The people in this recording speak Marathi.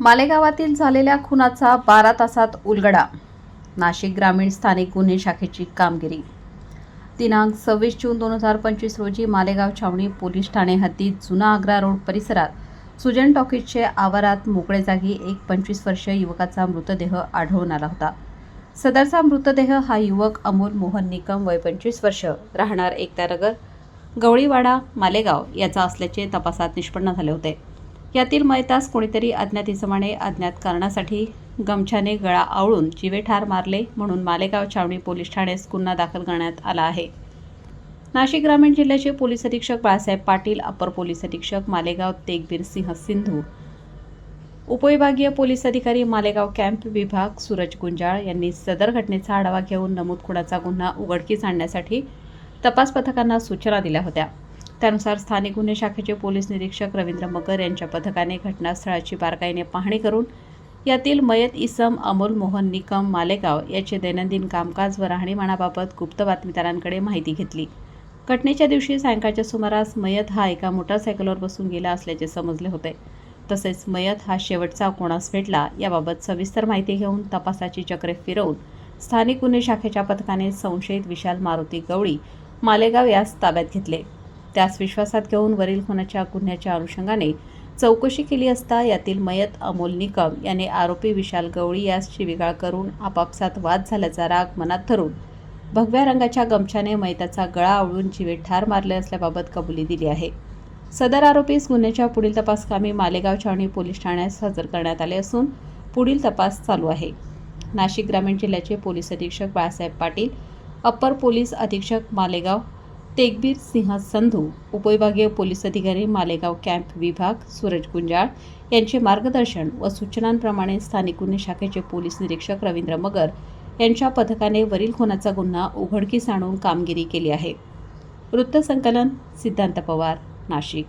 मालेगावातील झालेल्या खुनाचा बारा तासात उलगडा. नाशिक ग्रामीण स्थानिक गुन्हे शाखेची कामगिरी. दिनांक सव्वीस जून दोन हजार पंचवीस रोजी मालेगाव छावणी पोलीस ठाणे हद्दीत जुना आग्रा रोड परिसरात सुजन टॉकीजचे आवारात मोकळे जागी एक पंचवीस वर्षीय युवकाचा मृतदेह आढळून आला होता. सदरचा मृतदेह हा युवक अमोल मोहन निकम वय पंचवीस वर्ष. राहणार एकतानगर गवळीवाडा मालेगाव याचा असल्याचे तपासात निष्पन्न झाले होते. यातील मयतास कोणीतरी अज्ञात इसमाने अज्ञात कारणासाठी गमछाने गळा आवळून जीवे ठार मारले म्हणून मालेगाव छावणी पोलीस ठाण्यास गुन्हा दाखल करण्यात आला आहे. नाशिक ग्रामीण जिल्ह्याचे पोलीस अधीक्षक बाळासाहेब पाटील अपर पोलीस अधीक्षक मालेगाव तेगबीर सिंह सिंधू उपविभागीय पोलीस अधिकारी मालेगाव कॅम्प विभाग सूरज गुंजाळ यांनी सदर घटनेचा आढावा घेऊन नमूदखुडाचा गुन्हा उघडकीस आणण्यासाठी तपास पथकांना सूचना दिल्या होत्या. त्यानुसार स्थानिक गुन्हे शाखेचे पोलीस निरीक्षक रवींद्र मगर यांच्या पथकाने घटनास्थळाची बारकाईने पाहणी करून यातील मयत इसम अमोल मोहन निकम मालेगाव याचे दैनंदिन कामकाज व राहणीमानाबाबत गुप्त बातमीदारांकडे माहिती घेतली. घटनेच्या दिवशी सायंकाळच्या सुमारास मयत हा एका मोटारसायकलवर बसून गेला असल्याचे समजले होते. तसेच मयत हा शेवटचा कोणास भेटला याबाबत सविस्तर माहिती घेऊन तपासाची चक्रे फिरवून स्थानिक गुन्हे शाखेच्या पथकाने संशयित विशाल मारुती गवळी मालेगाव यास ताब्यात घेतले. त्यास विश्वासात घेऊन वरील खुनाच्या गुन्ह्याच्या अनुषंगाने चौकशी केली असता यातील मयत अमोल निकम याने आरोपी विशाल गवळी यास शिविगाळ करून आपापसात वाद झाल्याचा राग मनात धरून भगव्या रंगाच्या गमछाने मयताचा गळा आवळून जीवे ठार मारले असल्याबाबत कबुली दिली आहे. सदर आरोपीस गुन्ह्याच्या पुढील तपासकामी मालेगाव छावणी पोलीस ठाण्यास हजर करण्यात आले असून पुढील तपास चालू आहे. नाशिक ग्रामीण जिल्ह्याचे पोलीस अधीक्षक बाळासाहेब पाटील अप्पर पोलीस अधीक्षक मालेगाव तेगबीर सिंह संधू उपविभागीय पोलीस अधिकारी मालेगाव कॅम्प विभाग सूरज गुंजाळ यांचे मार्गदर्शन व सूचनांप्रमाणे स्थानिक गुन्हे शाखेचे पोलीस निरीक्षक रवींद्र मगर यांच्या पथकाने वरील खुनाचा गुन्हा उघडकीस आणून कामगिरी केली आहे. वृत्तसंकलन सिद्धांत पवार नाशिक.